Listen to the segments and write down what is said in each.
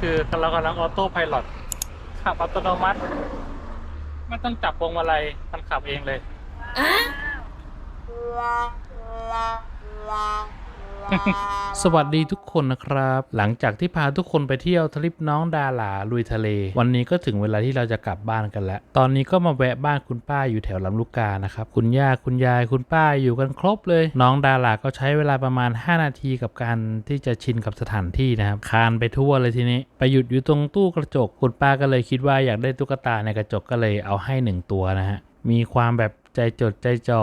คือเรากำลังออโต้พลอตขับอัตโนมัติ ไม่ต้องจับพวงมาลัยมันขับเองเลย สวัสดีทุกคนนะครับ หลังจากที่พาทุกคนไปเที่ยวทริปน้องดาหลาลุยทะเล วันนี้ก็ถึงเวลาที่เราจะกลับบ้านกันแล้ว ตอนนี้ก็มาแวะบ้านคุณป้าอยู่แถวลำลูกกานะครับ คุณย่าคุณยายคุณป้าอยู่กันครบเลย น้องดาหลาก็ใช้เวลาประมาณ 5 นาทีกับการที่จะชินกับสถานที่นะครับ คานไปทั่วเลยทีนี้ ไปหยุดอยู่ตรงตู้กระจก คุณป้าก็เลยคิดว่าอยากได้ตุ๊กตาในกระจกก็เลยเอาให้หนึ่งตัวนะฮะมีความแบบ ใจจดใจจ่อ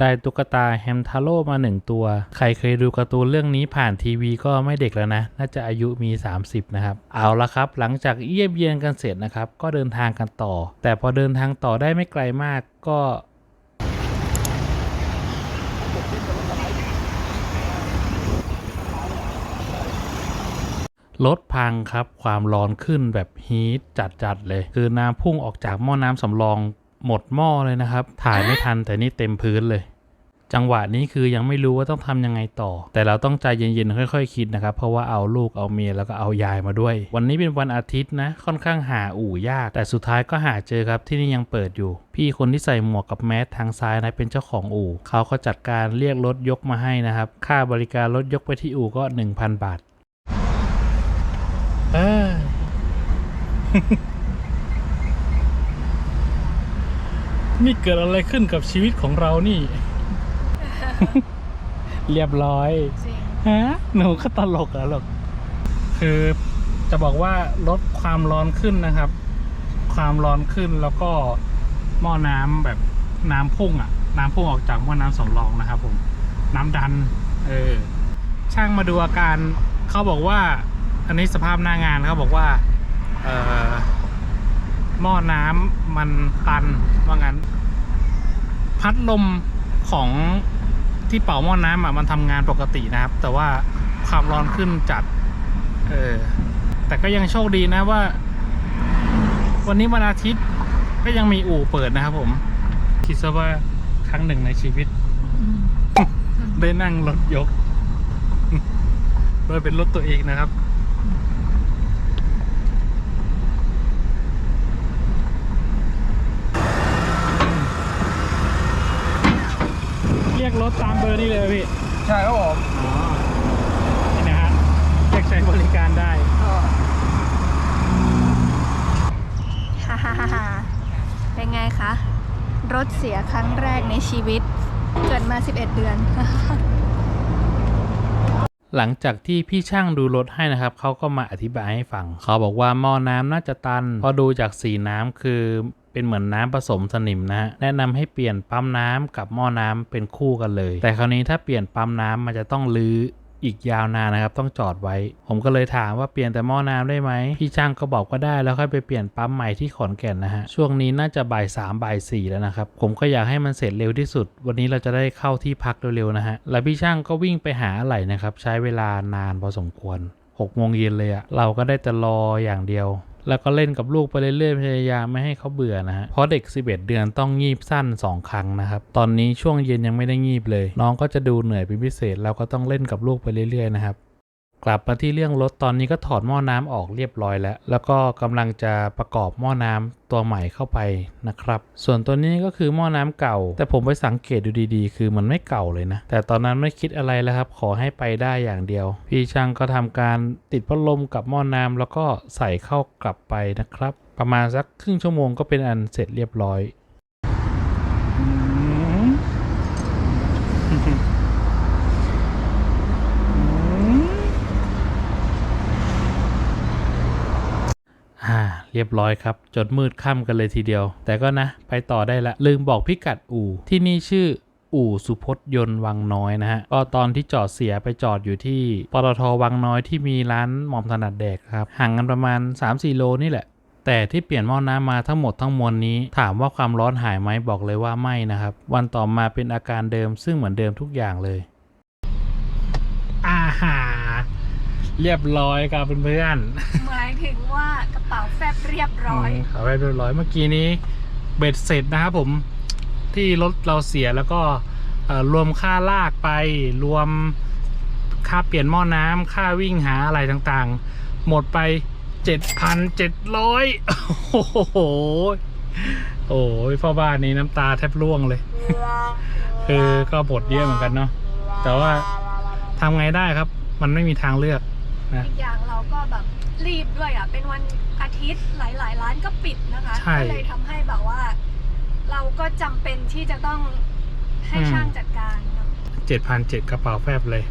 ได้ตุ๊กตาแฮมทาโร่มาหนึ่งตัว ใครเคยดูการ์ตูนเรื่องนี้ผ่านทีวีก็ไม่เด็กแล้วนะ น่าจะอายุมี 30 นะครับ เอาละครับ หลังจากเยี่ยมเยียนกันเสร็จนะครับ ก็เดินทางกันต่อ แต่พอเดินทางต่อได้ไม่ไกลมากก็รถพังครับความร้อนขึ้นแบบฮีทจัดๆเลย คือน้ำพุ่งออกจากหม้อน้ำสำรอง หมดหม้อเลยนะครับ ถ่ายไม่ทันแต่นี่เต็มพื้นเลย จังหวะนี้คือยังไม่รู้ว่าต้องทำยังไงต่อ แต่เราต้องใจเย็นๆ ค่อยๆคิดนะครับ เพราะว่าเอาลูกเอาเมียแล้วก็เอายายมาด้วย วันนี้เป็นวันอาทิตย์นะ ค่อนข้างหาอู่ยาก แต่สุดท้ายก็หาเจอครับที่นี่ยังเปิดอยู่ พี่คนที่ใส่หมวกกับแมสทางซ้ายนะเป็นเจ้าของอู่เขาก็จัดการเรียกรถยกมาให้นะครับ ค่าบริการรถยกไปที่อู่ก็ 1,000 บาทเออ นี่เกิดอะไรขึ้นกับชีวิตของเรานี่ เรียบร้อยจริงฮะหนูก็ตลกอะหรอกคือจะบอกว่าลดความร้อนขึ้นนะครับ ความร้อนขึ้นแล้วก็หม้อน้ำแบบน้ำพุ่งอะน้ำพุ่งออกจากหม้อน้ำสำรองนะครับ ผม น้ำดัน เออ ช่างมาดูอาการเขาบอกว่า อันนี้สภาพหน้างานเขาบอกว่า เอ่อ หม้อน้ำมันตันว่างั้น พัดลมของที่เป่าหม้อน้ำอะมันทำงานปกตินะครับ แต่ว่าความร้อนขึ้นจัด เออ แต่ก็ยังโชคดีนะว่า วันนี้วันอาทิตย์ก็ยังมีอู่เปิดนะครับผม คิดซะว่าครั้งหนึ่งในชีวิต ได้นั่งรถยกโดยเป็นรถตัวเองนะครับ เรียกร ถตามเบอร์นี่เลยพี่ใช่ครับผมอ๋อนี่นะฮะเรียกใช้บริการได้ฮ่าฮ่าฮ่าฮ่าเป็นไงคะ รถเสียครั้งแรกในชีวิต เกิดมา 11 เดือน หลังจากที่พี่ช่างดูรถให้นะครับ เขาก็มาอธิบายให้ฟัง เขาบอกว่าหม้อน้ำน่าจะตันเพราะดูจากสีน้ำคือ เป็นเหมือนน้ำผสมสนิมนะฮะแนะนำให้เปลี่ยนปั๊มน้ำกับหม้อน้ำเป็นคู่กันเลย แต่คราวนี้ถ้าเปลี่ยนปั๊มน้ำมันจะต้องลื้ออีกยาวนานนะครับ ต้องจอดไว้ ผมก็เลยถามว่าเปลี่ยนแต่หม้อน้ำได้ไหมพี่ช่างก็บอกว่าได้แล้วค่อยไปเปลี่ยนปั๊มใหม่ที่ขอนแก่นนะฮะช่วงนี้น่าจะบ่ายสามบ่ายสี่แล้วนะครับ ผมก็อยากให้มันเสร็จเร็วที่สุด วันนี้เราจะได้เข้าที่พักเร็วๆนะฮะแล้วพี่ช่างก็วิ่งไปหาอะไรนะครับ ใช้เวลานานพอสมควร6โมงเย็นเลยอะเราก็ได้แต่รออย่างเดียว แล้วก็เล่นกับลูกไปเรื่อยๆพยายามไม่ให้เขาเบื่อนะฮะเพราะเด็ก 11 เดือนต้องงีบสั้น 2 ครั้งนะครับ ตอนนี้ช่วงเย็นยังไม่ได้งีบเลย น้องก็จะดูเหนื่อยเป็นพิเศษเราก็ต้องเล่นกับลูกไปเรื่อยๆนะครับ กลับมาที่เรื่องรถตอนนี้ก็ถอดหม้อน้ำออกเรียบร้อยแล้ว แล้วก็กำลังจะประกอบหม้อน้ำตัวใหม่เข้าไปนะครับ ส่วนตัวนี้ก็คือหม้อน้ำเก่า แต่ผมไปสังเกตดูดีๆ คือมันไม่เก่าเลยนะ แต่ตอนนั้นไม่คิดอะไรแล้วครับ ขอให้ไปได้อย่างเดียว พี่ช่างก็ทำการติดพัดลมกับหม้อน้ำแล้วก็ใส่เข้ากลับไปนะครับ ประมาณสักครึ่งชั่วโมงก็เป็นอันเสร็จเรียบร้อย อ่า เรียบร้อยครับ จนมืดค่ำกันเลยทีเดียว แต่ก็นะ ไปต่อได้ละ ลืมบอกพิกัดอู่ ที่นี่ชื่ออู่สุพจน์ยนต์วังน้อยนะฮะ ก็ตอนที่จอดเสียไปจอดอยู่ที่ปตทวังน้อยที่มีร้านหม่อมถนัดแดกครับ ห่างกันประมาณ 3-4 โลนี่แหละ แต่ที่เปลี่ยนหม้อน้ำมาทั้งหมดทั้งมวลนี้ ถามว่าความร้อนหายไหมบอกเลยว่าไม่นะครับ วันต่อมาเป็นอาการเดิมซึ่งเหมือนเดิมทุกอย่างเลย อาหา เรียบร้อยครับเพื่อนๆหมายถึงว่ากระเป๋าแฟบเรียบร้อยมขอไปเรียบร้อยเมื่อกี้นี้เบ็ดเสร็จนะครับผมที่รถเราเสียแล้วก็เอ่อรวมค่าลากไปรวมค่าเปลี่ยนหม้อน้ำค่าวิ่งหาอะไรต่างๆ หมดไปเจ็ดพันเจ็ดร้อยโอ้โหโอ้ยพ่อบ้านนี้น้ำตาแทบร่วงเลย คือก็บทเยอะเหมือนกันเนาะแต่ว่าทำไงได้ครับ มันไม่มีทางเลือก นะอีกอย่างเราก็แบบรีบด้วยอะ เป็นวันอาทิตย์หลาย ๆ ร้านก็ปิดนะคะ ใช่ ก็เลยทำให้แบบว่า เราก็จำเป็นที่จะต้องให้อืมช่างจัดการเนอะเจ็ดพันเจ็ดกระเป๋าแฟบเลย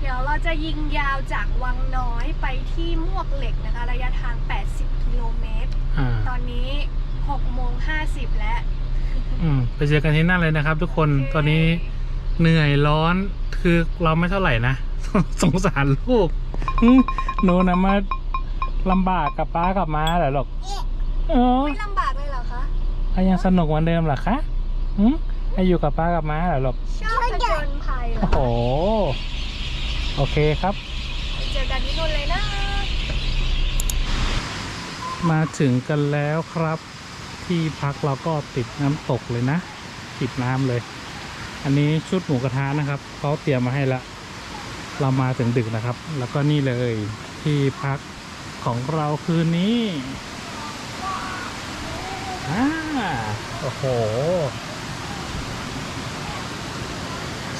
เดี๋ยวเราจะยิงยาวจากวังน้อยไปที่มวกเหล็กนะคะ ระยะทาง 80 กิโลเมตร อ่า ตอนนี้6โมง50 แล้ว อืมไปเจอกันที่นั่นเลยนะครับ ทุกคนตอนนี้เหนื่อยร้อน คือเราไม่เท่าไหร่นะ สงสารลูกหึหนูนะมาลำบากกับป้ากับม้าเหรอลูกเออไม่ลำบากเลยเหรอคะอะยังสนุกเหมือนเดิมเหรอคะหึให้อยู่กับป้ากับม้าเหรอลูกชอบผจญภัยเหรโอ้อโห โอเคครับไปเจอกันที่นู่นเลยนะมาถึงกันแล้วครับ ที่พักเราก็ติดน้ำตกเลยนะ ติดน้ำเลย อันนี้ชุดหมูกระทะนะครับเขาเตรียมมาให้ละ เรามาถึงดึกนะครับ แล้วก็นี่เลยที่พักของเราคืนนี้อ่าโอ้โห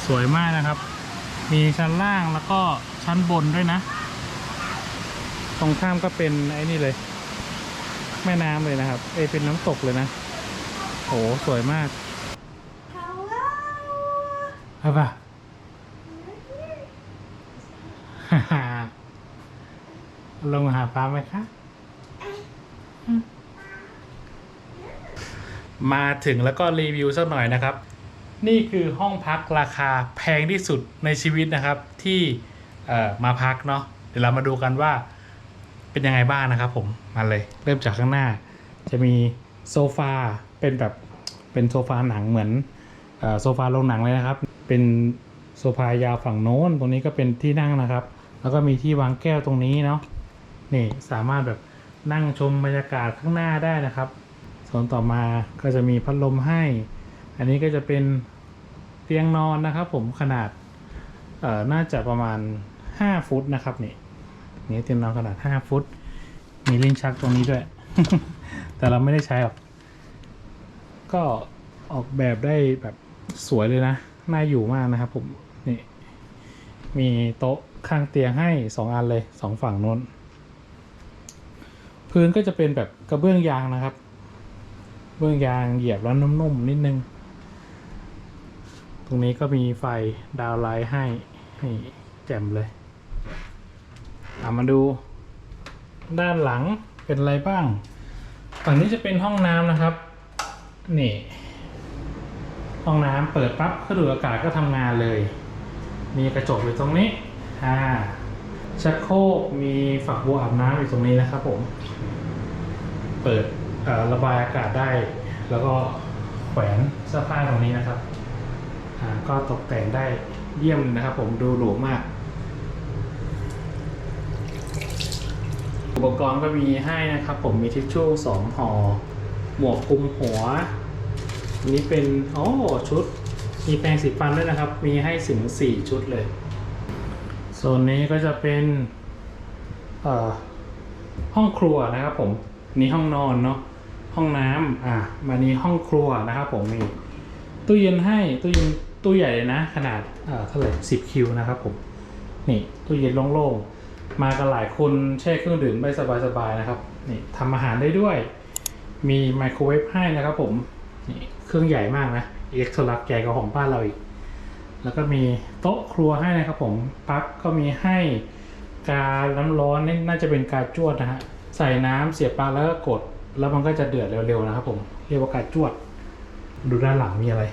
สวยมากนะครับ มีชั้นล่างแล้วก็ชั้นบนด้วยนะ ตรงข้ามก็เป็นไอ้นี่เลย แม่น้ำเลยนะครับ เอยเป็นน้ำตกเลยนะโหสวยมากเอาปะ ลงหาปลาไหมคะ มาถึงแล้วก็รีวิวสักหน่อยนะครับ นี่คือห้องพักราคาแพงที่สุดในชีวิตนะครับ ที่มาพักเนาะเดี๋ยวเรามาดูกันว่าเป็นยังไงบ้างนะครับผม มาเลย เริ่มจากข้างหน้า จะมีโซฟาเป็นแบบเป็นโซฟาหนังเหมือนอโซฟาโรงหนังเลยนะครับ เป็นโซฟายาวฝั่งโน้น ตรงนี้ก็เป็นที่นั่งนะครับ แล้วก็มีที่วางแก้วตรงนี้เนาะ นี่สามารถแบบนั่งชมบรรยากาศข้างหน้าได้นะครับส่วนต่อมาก็จะมีพัดลมให้ อันนี้ก็จะเป็นเตียงนอนนะครับ ผมขนาดเอ่อน่าจะประมาณ 5 ฟุตนะครับนี่นี่เตียงนอนขนาด 5 ฟุต มีลิ้นชักตรงนี้ด้วย แต่เราไม่ได้ใช้หรอก ก็ออกแบบได้แบบสวยเลยนะ น่าอยู่มากนะครับผมนี่มีโต๊ะข้างเตียงให้ 2 อันเลยสองฝั่งโน้น พื้นก็จะเป็นแบบกระเบื้องยางนะครับ เบื้องยางเหยียบแล้วนุ่มๆนิดนึง ตรงนี้ก็มีไฟดาวไลท์ให้ให้แจ่มเลยเอามาดูด้านหลังเป็นอะไรบ้าง ฝั่งนี้จะเป็นห้องน้ำนะครับ นี่ ห้องน้ำเปิดปั๊บเครื่องดูดอากาศก็ทำงานเลย มีกระจกอยู่ตรงนี้อ่าชักโครกมีฝักบัวอาบน้ำอยู่ตรงนี้นะครับผม ปิดระบายอากาศได้ แล้วก็แขวนเสื้อผ้าตรงนี้นะครับก็ตกแต่งได้เยี่ยมนะครับ ผมดูหรูมาก อุปกรณ์ก็มีให้นะครับ ผมมีทิชชู่สองห่อหมวกคลุมหัวอันนี้เป็นโอ้ชุดมีแปรงสีฟันด้วยนะครับ มีให้ถึงสี่ชุดเลยโซนนี้ก็จะเป็นห้องครัวนะครับผม นี่ห้องนอนเนาะห้องน้ำอะมานี้ห้องครัวนะครับผมมีตู้เย็นให้ตู้เย็นตู้ใหญ่เลยนะ ขนาดเอ่อเท่าไหร่สิบคิวนะครับผมนี่ตู้เย็นโล่งๆมากันหลายคนแช่เครื่องดื่มได้สบายๆนะครับนี่ทำอาหารได้ด้วย มีไมโครเวฟให้นะครับผมนี่เครื่องใหญ่มากนะเล็กโทรลักใหญ่กว่าของบ้านเราอีก แล้วก็มีโต๊ะครัวให้นะครับผมปลั๊กก็มีให้กาน้ำร้อนนี่น่าจะเป็นกาจวดนะฮะ ใส่น้ำเสียบปลั๊กแล้วก็กด แล้วมันก็จะเดือดเร็วๆนะครับ ผมเรียกว่ากาจวด ดูด้านหลังมีอะไร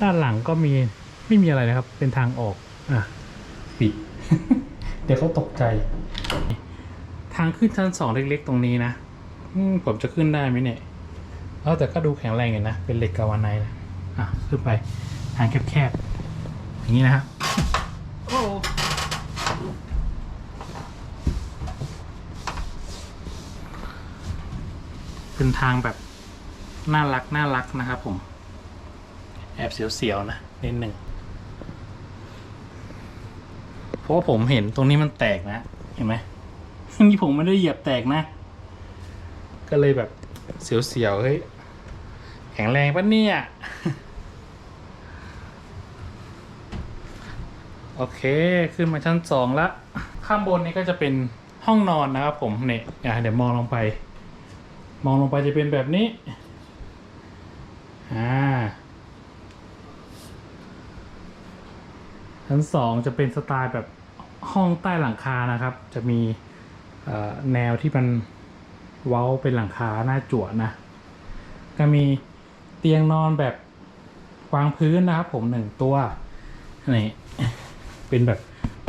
ด้านหลังก็มีไม่มีอะไรนะครับ เป็นทางออกอะปิด เดี๋ยวเขาตกใจ ทางขึ้นชั้นสองเล็กๆ ตรงนี้นะผมจะขึ้นได้ไหมเนี่ยเออแต่ก็ดูแข็งแรงอยู่นะเป็นเหล็กกาวาไนท์นะอะขึ้นไปทางแคบๆอย่างนี้นะครับ เป็นทางแบบน่ารักน่ารักนะครับผม แอบเสียวๆนะนิดหนึ่งเพราะผมเห็นตรงนี้มันแตกนะ เห็นไหมนี่ผมไม่ได้เหยียบแตกนะ ก็เลยแบบเสียวๆเฮ้ยแข็งแรงปะเนี่ย โอเคขึ้นมาชั้นสองละ ข้างบนนี้ก็จะเป็นห้องนอนนะครับผมเนี่ยเดี๋ยวมองลงไป มองลงไปจะเป็นแบบนี้ อ่า ชั้นสองจะเป็นสไตล์แบบห้องใต้หลังคานะครับ จะมีแนวที่มันเว้าเป็นหลังคาหน้าจั่วนะ ก็มีเตียงนอนแบบวางพื้นนะครับ ผมหนึ่งตัวนี่เป็นแบบ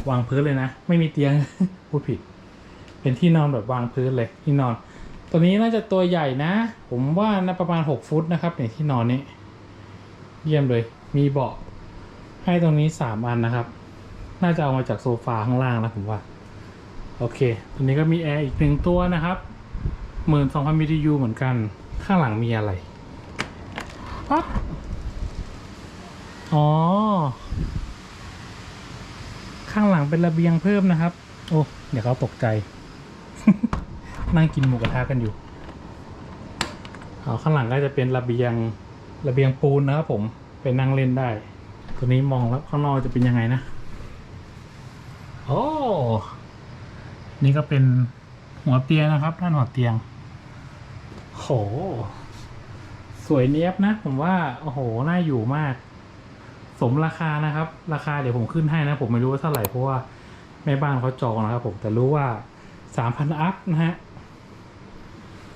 วางพื้นเลยนะ ไม่มีเตียงพูดผิด เป็นที่นอนแบบวางพื้นเลยที่นอน ตัวนี้น่าจะตัวใหญ่นะ ผมว่าน่าประมาณหกฟุตนะครับเนี่ยที่นอนนี้ เยี่ยมเลย มีเบาะให้ตรงนี้สามอันนะครับ น่าจะเอามาจากโซฟาข้างล่างนะผมว่า โอเค ตัวนี้ก็มีแอร์อีกหนึ่งตัวนะครับหมื่นสองพันมิยูเหมือนกัน ข้างหลังมีอะไรปั๊บอ๋อ ข้างหลังเป็นระเบียงเพิ่มนะครับ โอ้ เดี๋ยวเขาตกใจ นั่งกินหมูกระทะกันอยู่เอาข้างหลังก็จะเป็นระเบียงระเบียงปูนนะครับผมไปนั่งเล่นได้ ตัวนี้มองแล้วข้างนอกจะเป็นยังไงนะโอ้นี่ก็เป็นหัวเตียงนะครับด้านหัวเตียงโหสวยเนี้ยบนะ ผมว่าโอ้โหน่าอยู่มาก สมราคานะครับ ราคาเดี๋ยวผมขึ้นให้นะ ผมไม่รู้ว่าเท่าไหร่เพราะว่าแม่บ้านเขาจองนะครับผมแต่รู้ว่าสามพันอัพนะฮะ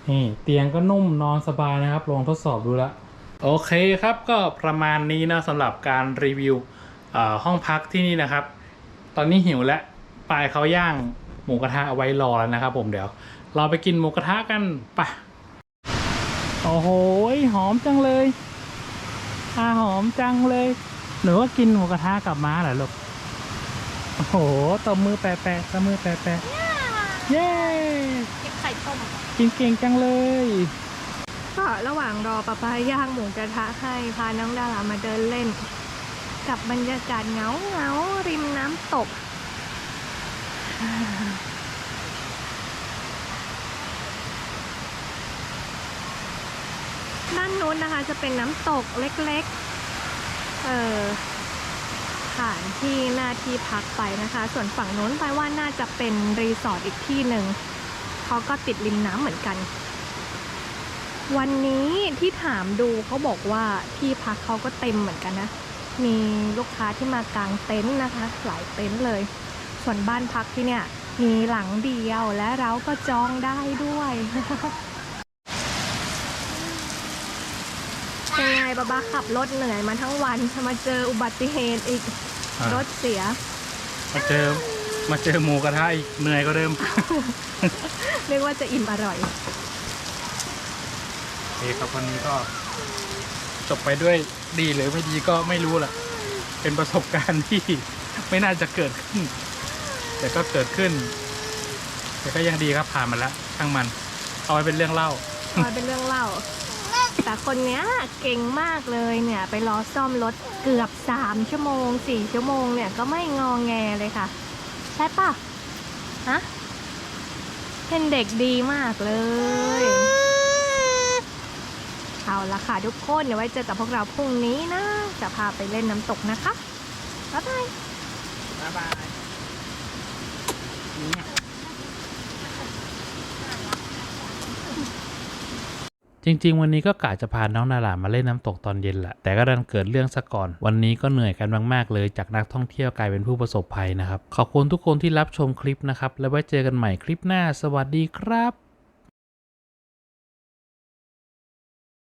นี่เตียงก็นุ่มนอนสบายนะครับ ลองทดสอบดูแล้วโอเคครับก็ประมาณนี้นะสำหรับการรีวิวห้องพักที่นี่นะครับ ตอนนี้หิวแล้วปลายเขาย่างหมูกระทะเอาไว้รอแล้วนะครับ ผมเดี๋ยว เราไปกินหมูกระทะกันปะโอ้โหหอมจังเลยอาหอมจังเลยหรือว่ากินหมูกระทะกับม้าเหรอลูกโอ้โหตบมือแปะแปะตบมือแปะแปะเย้ ไข่ต้มกินเก่งจังเลย ก็ระหว่างรอปะปาย่างหมูกระทะให้พาน้องดารามาเดินเล่น กับบรรยากาศเงาเงาๆริมน้ำตก ด้านนู้นนะคะจะเป็นน้ำตกเล็กๆ เออผ่านที่หน้าที่พักไปนะคะ ส่วนฝั่งนู้นไปว่าน่าจะเป็นรีสอร์ทอีกที่หนึ่ง เขาก็ติดริมน้ำเหมือนกัน วันนี้ที่ถามดูเขาบอกว่าที่พักเขาก็เต็มเหมือนกันนะ มีลูกค้าที่มากางเต็นท์นะคะ หลายเต็นท์เลย ส่วนบ้านพักที่เนี่ยมีหลังเดียวและเราก็จองได้ด้วยเป็นไงบ้าบ้าขับรถเหนื่อยมาทั้งวันมาเจออุบัติเหตุอีกอะรถเสีย มาเจอ มาเจอหมูกระทะอีกเหนื่อยก็เดิมเรียกว่าจะอิ่มอร่อยโอเคครับวันนี้ก็ จบไปด้วยดีหรือไม่ดีก็ไม่รู้แหละเป็นประสบการณ์ที่ไม่น่าจะเกิดขึ้น แต่ก็เกิดขึ้น แต่ก็ยังดีครับผ่านมาแล้วช่างมัน เอาไว้เป็นเรื่องเล่ามาเป็นเรื่องเล่า แต่คนเนี้ยเก่งมากเลยเนี่ย ไปรอซ่อมรถเกือบ 3 ชั่วโมง 4 ชั่วโมงเนี่ยก็ไม่งองแงเลยค่ะ ใช่ปะฮะ เป็นเด็กดีมากเลย เอาละค่ะทุกคน เดี๋ยวไว้เจอกับพวกเราพรุ่งนี้นะ จะพาไปเล่นน้ำตกนะคะ บ๊ายบาย บ๊ายบาย จริง ๆ วันนี้ก็กะจะพาน้องนาลามาเล่นน้ำตกตอนเย็นแหละแต่ก็ดันเกิดเรื่องซะก่อน วันนี้ก็เหนื่อยกันมากๆเลย จากนักท่องเที่ยวกลายเป็นผู้ประสบภัยนะครับ ขอบคุณทุกคนที่รับชมคลิปนะครับ แล้วไว้เจอกันใหม่คลิปหน้า สวัสดีครับ